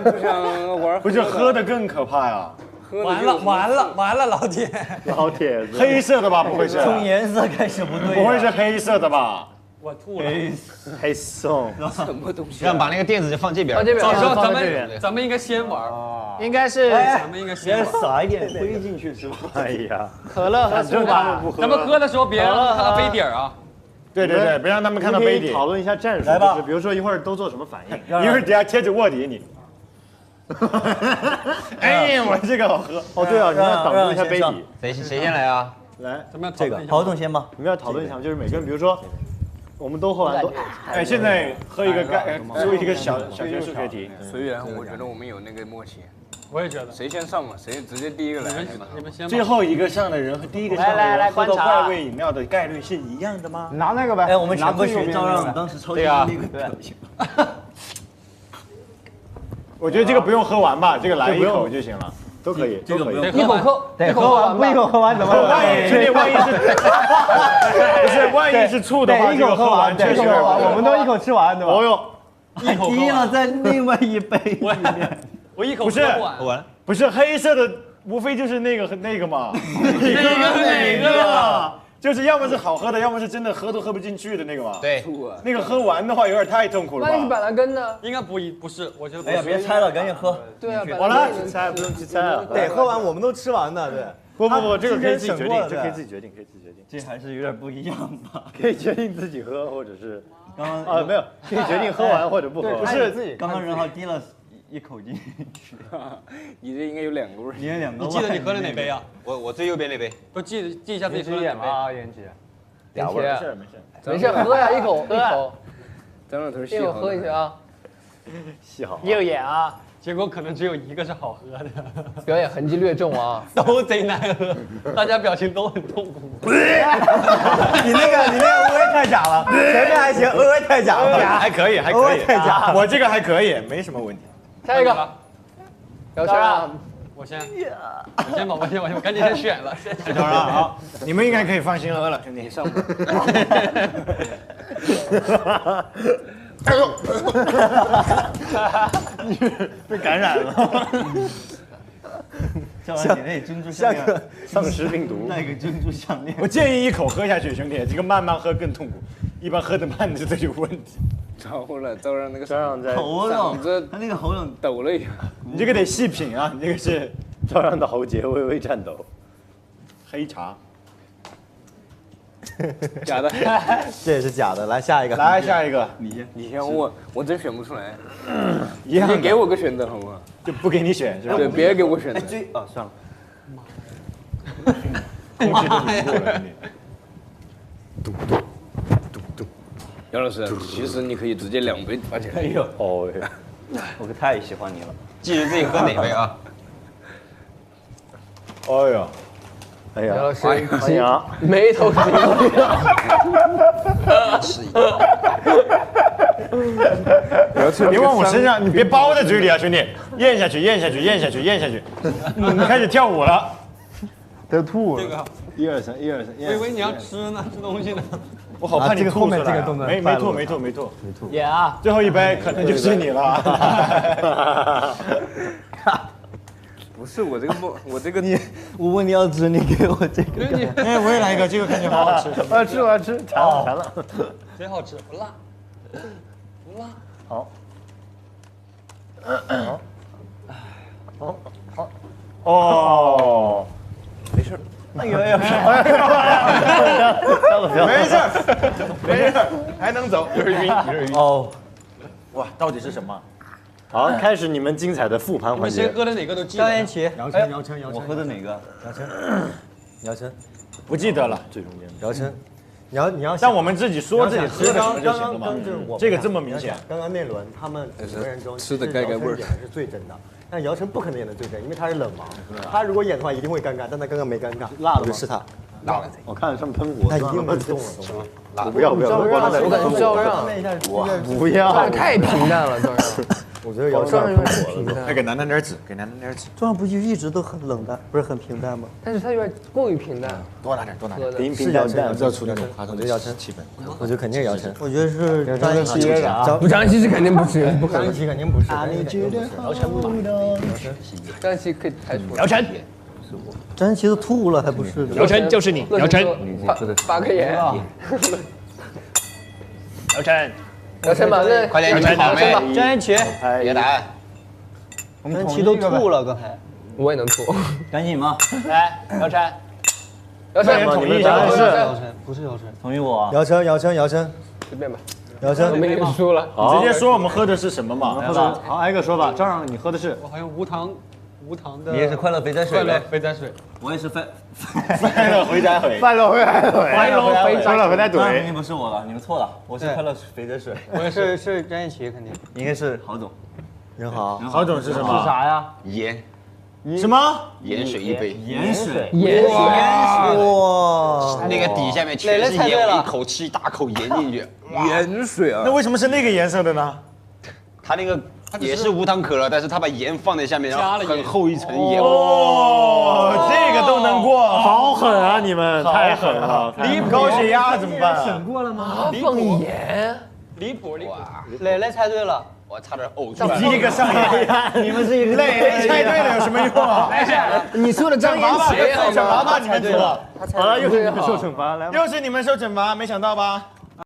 不想玩，不是喝的更可怕呀？喝完了完了完了，老铁，老铁，黑色的吧？不会是？从颜色开始不对，不会是黑色的吧？我吐了。黑色，什么东西这样把那个垫子就放这边。放这边到时候咱们咱们应该先玩，应该是咱们应该先。撒一点灰进去是吧？哎呀，可乐和醋吧。咱们喝的时候别让他们看到杯底儿啊。对对对，别让他们看到杯底。讨论一下战术，来吧就是比如说一会儿都做什么反应。一会儿底下贴着卧底你。哎，我这个好喝。哦，对啊，你们要挡住一下杯底。谁谁先来啊？来，咱们要讨这个论一下郝总先吧。你们要讨论一下，就是每个人，比如说，我们都喝完都，哎，现在喝一个盖，出一个小小学数学题。随缘，我觉得我们有那个默契，我也觉得。谁先上嘛，谁直接第一个来你们？你们先最后一个上的人和第一个上的人喝到怪味饮料的概率是一样的吗？拿那个呗。哎，我们全部学赵让当时抽对啊那个表情。我觉得这个不用喝完吧，这个来一口就行了。都可以，这个都可以。不用一口喝，一口得喝完，不一口喝完怎么办？万一兄弟，万一是，不是万一是醋的话，一口喝完，确实一口喝完，我们都一口吃完，对吧？哦哟，一口滴了在另外一杯里面。我一口不是喝不完。不是黑色的，无非就是那个和那个嘛。哪个 和哪个？就是要么是好喝的，要么是真的喝都喝不进去的那个嘛。，对！那个喝完的话有点太痛苦了吧？万一是板蓝根呢？应该不一不是，我觉得不哎呀，别猜了，赶紧喝。对啊，了猜不用去猜了。得喝完，我们都吃完的，对。不不不，这个可以自己决定，这可以自己决定，可以自己决定，这还是有点不一样吧？可以决定自己喝，或者是刚刚啊没有，可以决定喝完或者不喝。不是自己刚刚任浩滴了一口进去，你这应该有两个味儿。连两个。你记得你喝的哪杯？啊？我我最右边那杯，不记记一下自己喝的哪杯。啊，延吉，延没吉，事没事，没事，喝呀，一口一口，张老头细一口喝一下啊，戏好。右眼啊，结果可能只有一个是好喝的，表演痕迹略重啊。都贼难喝，大家表情都很痛苦。你那个你那个呃太假了，前面还行，呃太假了。还可以，还可以。我这个还可以，没什么问题。下一个，姚晨当然啊，我先，我先吧，我先，我先，我赶紧先选了。先当然好，你们应该可以放心喝了，兄弟。上吧，被感染了，叫完你那珍珠项链，丧尸病毒。那个珍珠项链。我建议一口喝下去，兄弟，这个慢慢喝更痛苦。一般喝的慢的这就有问题。招了，招让那个这样在喉嗓子咙，他那个喉咙抖了一下。你这个得细品啊，你这个是赵让的喉结微微颤抖。黑茶。假的，这也是假的。来下一个，来下一个，你先。你先我，我真选不出来。你先给我个选择好不好？就不给你选是吧？对，别给我选择。追哦，算了。空气都凝固了，兄弟。杨老师，其实你可以直接两杯抓起来。哎呦，哦，我可太喜欢你了。记住自己喝哪杯啊？哎呀，哎呀杨老，师哎呀，眉头是一个。你往我身上，你别包在嘴里啊，兄弟，咽下去，咽下去，咽下去，咽下去。你你开始跳舞了，都吐了。这个，一二三，一二三。我以为你要吃呢，吃东西呢。我好怕这个后面吐出来啊这个动作没没吐，没吐没吐，没吐。演啊，最后一杯可能就是你了。不是我这个梦，我这个你我问你要吃，你给我这个。哎，我也来一个，这个看起来好好吃。我要吃，我要吃，馋了馋了。贼好吃，不辣，不辣。好，好好哦，哎呦哎呦，没事儿，没事儿，还能走，有点晕，有点晕。哦，哇，到底是什么？好，开始你们精彩的复盘环你们谁节。喝的哪个都记得。张延琪，姚晨，姚晨，姚我，喝的哪个？姚晨，不记得了。最中间的。姚晨，你要你要想，但我们自己说自己喝的什刚么就行了嘛刚刚刚。就是我这个这么明显，刚刚那轮他们五个人中，吃的盖盖味儿是最真的，但姚晨不可能演的最真，因为他是冷盲，他如果演的话一定会尴尬，但他刚刚没尴尬，辣的吗是他，我看上喷火，他一定会动了，懂吗？我不要不要，我感觉赵让那一下我不要，太平淡了，赵让。我觉得姚晨有点平淡，快给楠楠点纸，给楠楠点纸，状元不就一直都很冷淡，不是很平淡吗？但是他有点过于平淡，多拿点，多拿点。喝的。平平淡淡，要出那种夸张的我觉得姚晨，气氛。我觉得肯定是姚晨。我觉得是张艺兴。张不，张琪是肯定不是，不可能。肯定不是。你觉得姚晨吧？张琪可以排除。姚晨，张艺兴都吐了，还不是？姚晨就是你，姚晨，发发个言，姚晨，姚晨马上快点，你们好没？张一奇，别答案。我们张一奇都吐了，刚才。我也能吐。赶紧嘛，来，姚晨，姚晨，统一一下姚晨姚晨不是姚晨，同意我。姚晨，姚晨，姚晨，随便吧，姚我晨，们已经输了。直接说我们喝的是什么嘛？好，好，挨个说吧。张让，你喝的是我好像无糖，无糖的。你也是快乐肥仔水快乐呗？肥仔水。我也是肥。快乐肥仔 水，快乐肥宅快乐回来怼那肯定。不是我了，你们错了，我是快乐肥仔水，我也是是张艺奇肯定。应该是郝总。人好。郝总是什么？是啥呀？盐，什么？盐水一杯，盐水。盐水，哇，那个底下面全是盐，我一口吃一大口盐进去，盐水啊那，为什么是那个颜色的呢？它那个也是无糖可乐，但是他把盐放在下面，然后加了很厚一层盐。哦，这个都能过，好狠啊！你们太狠了，离高血压怎么办啊？放盐，离谱离谱。磊磊猜对了，我差点呕出来。第一个上瘾，你们是一个磊磊猜对了有什么用啊？你说的张一惩罚吧，奇好惩罚吧，你们错了，好了，又是你们受惩罚，来。又是你们受惩罚，没想到吧？